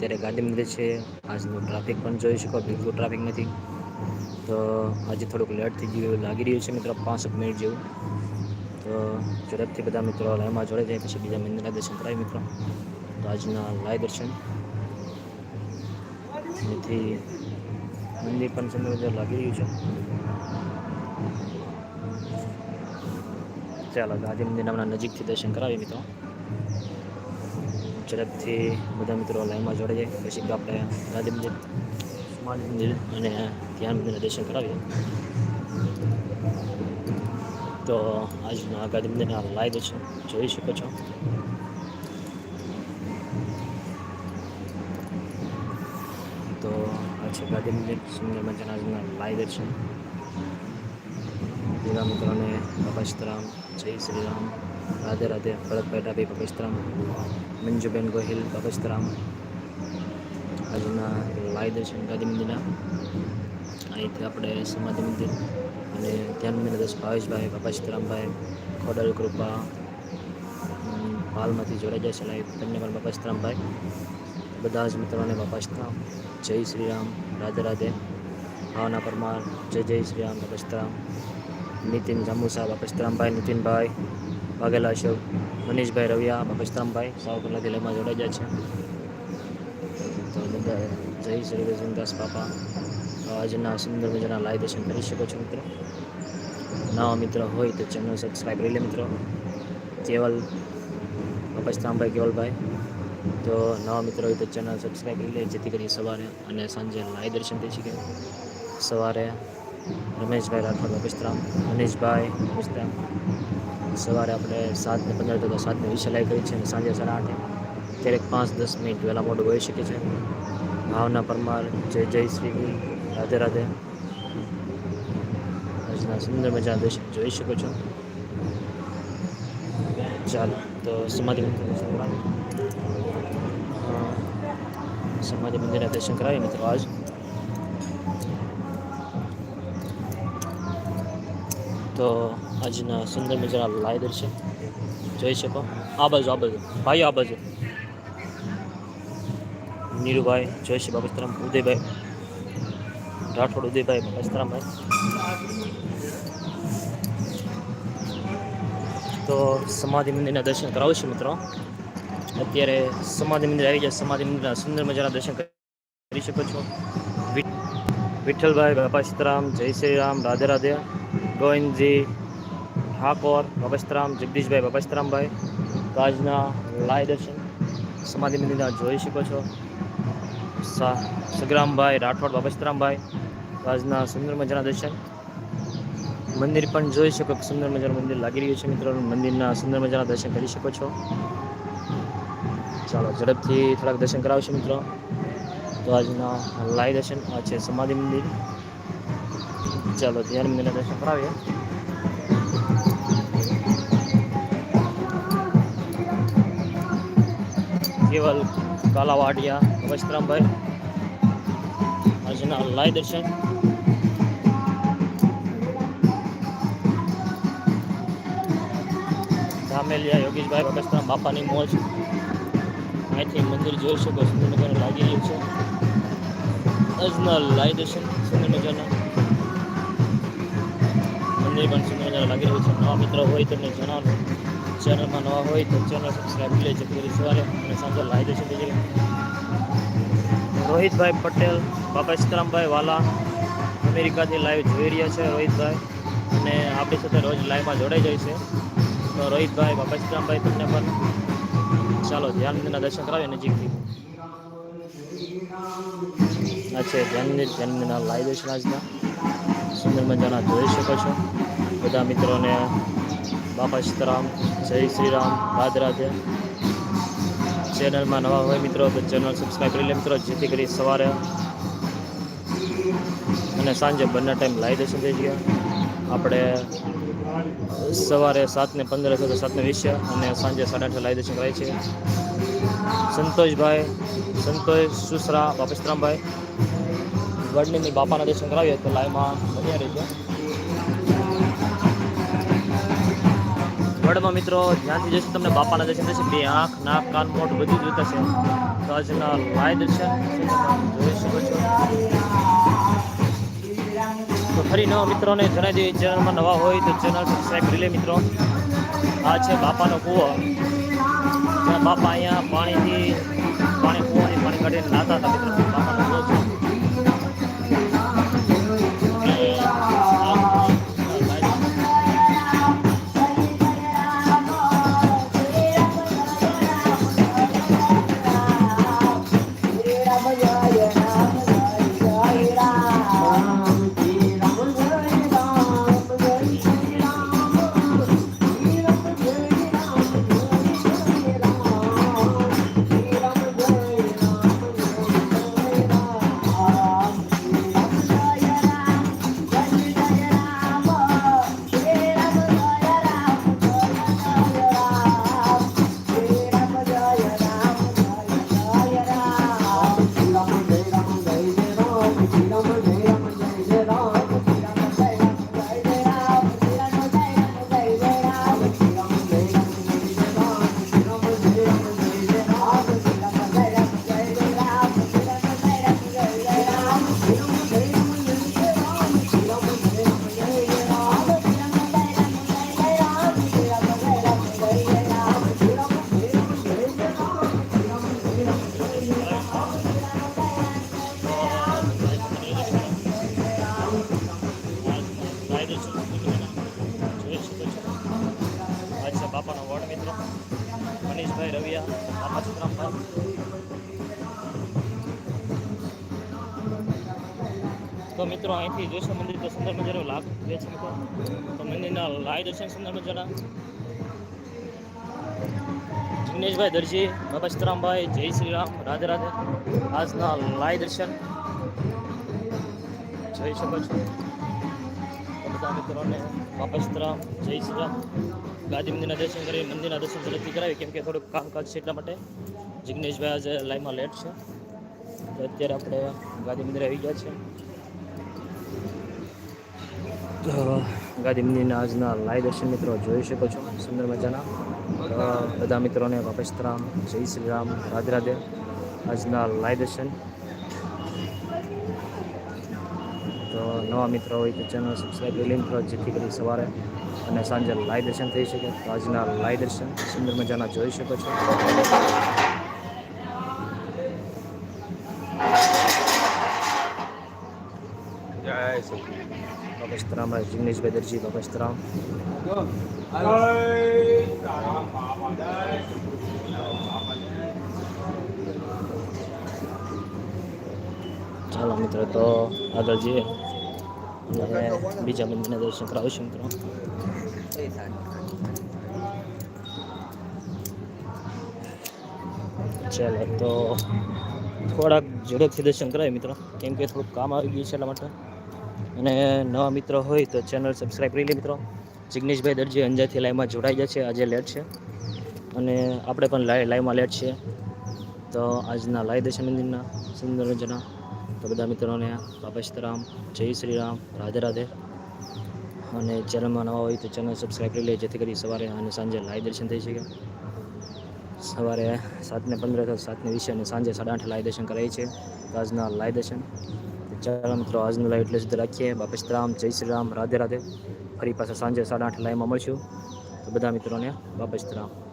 અત્યારે ગાંધી મંદિર છે, આજનું ટ્રાફિક પણ જોઈ શકો, બિલકુલ ટ્રાફિક નથી. તો આજે થોડુંક લેટ થઈ ગયું એવું લાગી રહ્યું છે મિત્રો પાંસઠ મિનિટ જેવું. તો ઝડપથી બધા મિત્રો લાઈનમાં જોડે જાય, પછી બીજા મંદિરના દર્શન કરાય મિત્રો. તો આજના લાઈવ દર્શન. એથી મંદિર પણ સુંદર લાગી રહ્યું છે. ચાલો ગાંધી મંદિર હમણાં નજીકથી દર્શન કરાવીએ મિત્રો. ઝડપથી બધા મિત્રો લાઈનમાં જોડે જાય. પછી આપણે ગાંધી મંદિર, સ્માર્ટ મંદિર અને ધ્યાન મંદિરના દર્શન કરાવીએ. તો આજના ગાંધી મંદિરના લાઈવ દર્શન જોઈ શકો છો. તો આ છે ગાંધી મંદિર. સુંદર મજાના આજના લાઈવ દર્શન. બધા મિત્રોને બાબા સીતારામ જય શ્રી રામ. રાધે રાધે ભરતભાઈ ડાબી બાબા સીતારામ મંજુબેન ગોહિલ બાબા સીતારામ આજના લાઈવ દર્શન ગાંધી મંદિરના અહીંથી આપણે સમાધિ મંદિર અને ધ્યાન મંદિર દસ ભાવેશભાઈ બાબા સીતારામભાઈ ખોડલ કૃપા અમ, પાલમાંથી જોડાઈ જશે લાઈવ તેમને પણ બાબા સીતારામભાઈ બધા જ મિત્રોને બાબા સીતારામ જય શ્રી રામ રાધે રાધે ભાવના પરમાર જય જય શ્રી રામ બાબા સીતારામ નીતિન જામુસા બાપા સીતારામભાઈ નીતિનભાઈ વાઘેલા અશોક, મનીષભાઈ રવિયા બાપા સીતારામભાઈ સાવ કલાકી લેમાં જોડાઈ છે. તો બધા જય શ્રી રજનદાસ બાપા. આજના સુંદર મજાના લાઈવ દર્શન કરી શકો છો મિત્રો. નવા મિત્ર હોય તો ચેનલ સબસ્ક્રાઈબ કરી લે મિત્રો. કેવલ બાપા કેવલભાઈ. તો નવા મિત્રો હોય તો ચેનલ સબસ્ક્રાઈબ કરી લે, જેથી કરી સવારે અને સાંજે લાઈવ દર્શન થઈ શકે. સવારે રમેશભાઈ રાઠોડ બપિસ્તરામ મનીષભાઈ બપિસ્તરામ સવારે આપણે સાત ને પંદર તો સાત ને વીસ લાઈવ કરી છે અને સાંજે સાડા આઠે. ક્યારેક પાંચ દસ મિનિટ વહેલા મોડું હોઈ શકે છે. ભાવના પરમાર જય જય શ્રી ગુરુ રાધે રાધે. આજના સુંદર મજા દર્શન જોઈ શકો છો. ચાલો તો સમાધિ મંદિર દર્શન કરાવીએ. અ, સમાધિ મંદિરના દર્શન કરાવીએ મિત્રો આજ. તો આજના સુંદર મજાના લાઈવ દર્શન. જોઈ શકો. આ બાજુ આ બાજુ. ભાઈઓ, આ બાજુ. નીરુભાઈ જોઈશે બાબસ્તરામ ઉદયભાઈ. રાઠોડ, ઉદયભાઈ બાબસ્તરામભાઈ તો સમાધિ મંદિરના દર્શન કરાવશું મિત્રો. અત્યારે સમાધિ મંદિર આવી જાય સમાધિ મંદિરના સુંદર મજાના દર્શન કરી શકો છો. વિ- વિઠ્ઠલભાઈ બાપા સીતારામ, જય શ્રી રામ, રાધે રાધે. ગોવિંદજી ઠાકોર બાપા જગદીશભાઈ બાપા સીતારામભાઈ તો લાઈવ દર્શન સમાધિ મંદિરના જોઈ શકો છો. સગ્રામભાઈ, રાઠોડ બાપા સીતારામભાઈ આજના સુંદર મજાના દર્શન. મંદિર પણ જોઈ શકો સુંદર મજાનું મંદિર લાગી રહ્યું છે મિત્રો. મંદિરના સુંદર મજાના દર્શન કરી શકો છો. ચાલો, ઝડપથી થોડાક દર્શન કરાવશું મિત્રો. તો આજના લાય દર્શન આ છે સમાધિ મંદિર. ચાલો ધ્યાન મંદિરના દર્શન કરાવીએ કેવલ કાલાવાડિયા વસ્ત્રામભાઈ આજના લાઈવ દર્શન ધામેલિયા યોગેશભાઈ બગસ્તરામ બાપાની મોજ અહીંથી મંદિર જોઈ શકો, સુંદર મજાનું લાગી રહ્યું છે। આજના લાઈવ દર્શન, સુંદર મજાના। મંદિર પણ સુંદર મજાનું લાગી રહ્યું છે. નવા મિત્રો હોય તો તમને જણાવો. ચેનલમાં નવા હોય તો ચેનલ સબસ્ક્રાઈબ કરી લેજો. પૂરી સવારે અને સાંજે લાઈવ દર્શન બીજી રોહિતભાઈ પટેલ, બાપા સીતારામભાઈ વાલા અમેરિકાથી લાઈવ જોઈ રહ્યા છે રોહિતભાઈ. અને આપણી સાથે રોજ લાઈવમાં જોડાઈ જાય છે. તો રોહિતભાઈ, બાપા સીતારામભાઈ તમને પણ ચાલો ધ્યાન મંદિરના દર્શન કરાવીએ નજીકથી. આ છે ધ્યાન મંદિર ધ્યાન લાઈવ દર્શન આજના. સુંદર મજાના જોઈ શકો છો. બધા મિત્રોને બાપા સીતારામ, જય શ્રી રામ રાધે. ચેનલમાં નવા હોય મિત્રો, તો ચેનલ સબસ્ક્રાઈબ કરી લે મિત્રો, જેથી કરી સવારે અને સાંજે બંને ટાઈમ લાઈવ દર્શન થઈ ગયા આપણે સવારે સાતને પંદર અથવા તો સાતને વીસ અને સાંજે સાડા આઠે લાઈવ દર્શન કરાય છે. સંતોષભાઈ, સંતોષ સુસરા બાપસ્તરામભાઈ વડનીની બાપાના દર્શન કરાવીએ તો લાઈવમાં બન્યા રહેજો. વડમાં મિત્રો, ધ્યાનથી જોઈશું તમને બાપાના દર્શન થશે. બે આંખ, નાક, કાન, મોઢ બધું જ છે તો આજના લાય દર્શન જોઈ શકો છો? તો ફરી નવા મિત્રોને જણાવી દઈએ, ચેનલમાં નવા હોય તો ચેનલ સબસ્ક્રાઈબ કરી લે મિત્રો. આ છે બાપાનો કૂવો. જ્યાં બાપા અહીંયા પાણીથી પાણી કૂવાની પાણી કાઢીને નાતા હતા મિત્રો. તો મિત્રો, અહીંથી જોશો મંદિર દર્શન મજાનો લાભ લે છે મિત્રો. તો મંદિરના લાય દર્શન સુંદર મજાના જિગ્નેશભાઈ દરજી બાબા સીતરામભાઈ, જય શ્રી રામ રાધે રાધે. આજના લાય દર્શન જોઈ શકો છો. બધા મિત્રોને બાબા સીતરામ, જય શ્રી રામ ગાદી મંદિરના દર્શન કરી મંદિરના દર્શન ઝડપથી કરાવી. કેમ કે થોડુંક કામકાજ છે એટલા માટે જિગ્નેશભાઈ આજે લાઈવમાં લેટ છે. તો અત્યારે આપણે ગાંધી મંદિરે આવી ગયા છે. તો ગાદી આજના લાઈવ દર્શન મિત્રો જોઈ શકો છો, સુંદર મજાના. બધા મિત્રોને વાપસ્તરામ જય શ્રી રામ, રાધે રાધે. આજના લાઈવ દર્શન. તો નવા મિત્રો હોય તો ચેનલ સબસ્ક્રાઈબ કરી લિંક જેથી કરી સવારે અને સાંજે લાઈવ દર્શન થઈ શકે. તો આજના લાઈવ દર્શન, સુંદર મજાના જોઈ શકો છો. જય સચિન બાપેશરામ જિગ્નેશભાઈ દરજી બાપેશરામ ચાલો મિત્રો તો આગળ જઈએ અને બીજા મંદિરના દર્શન કરાવીશું મિત્રો ચાલો તો થોડાક ઝડપથી દર્શન કરાય મિત્રો કેમ કે થોડુંક કામ આવી ગયું છે એટલા માટે અને નવા મિત્રો હોય તો ચેનલ સબસ્ક્રાઈબ કરી લે મિત્રો. જિગ્નેશભાઈ દરજી અંજારથી લાઈવમાં જોડાઈ ગયા છે. આજે લેટ છે. અને આપણે પણ લાઈ લાઈવમાં લેટ છે તો આજના લાઈ દર્શન મંદિરના સુંદર મજાના તો બધા મિત્રોને બાપા સીતારામ જય શ્રી રામ, રાધે રાધે. અને ચેનલમાં નવા હોય તો ચેનલ સબસ્ક્રાઈબ કરી લે, જેથી કરી સવારે અને સાંજે લાઈવ દર્શન થઈ શકે. સવારે સાતને પંદર, સાતને વીસે અને સાંજે સાડા આઠે લાઈ દર્શન કરાય છે. આજના લાઈ દર્શન. ચાલો મિત્રો, આજનું લાઈવ એટલે સુધી રાખીએ. બાપા રામ, જય શ્રી રામ, રાધે રાધે. ફરી પાછા સાંજે સાડા આઠ લાઈવમાં મળશું. તો બધા મિત્રોને બાપા સીતારામ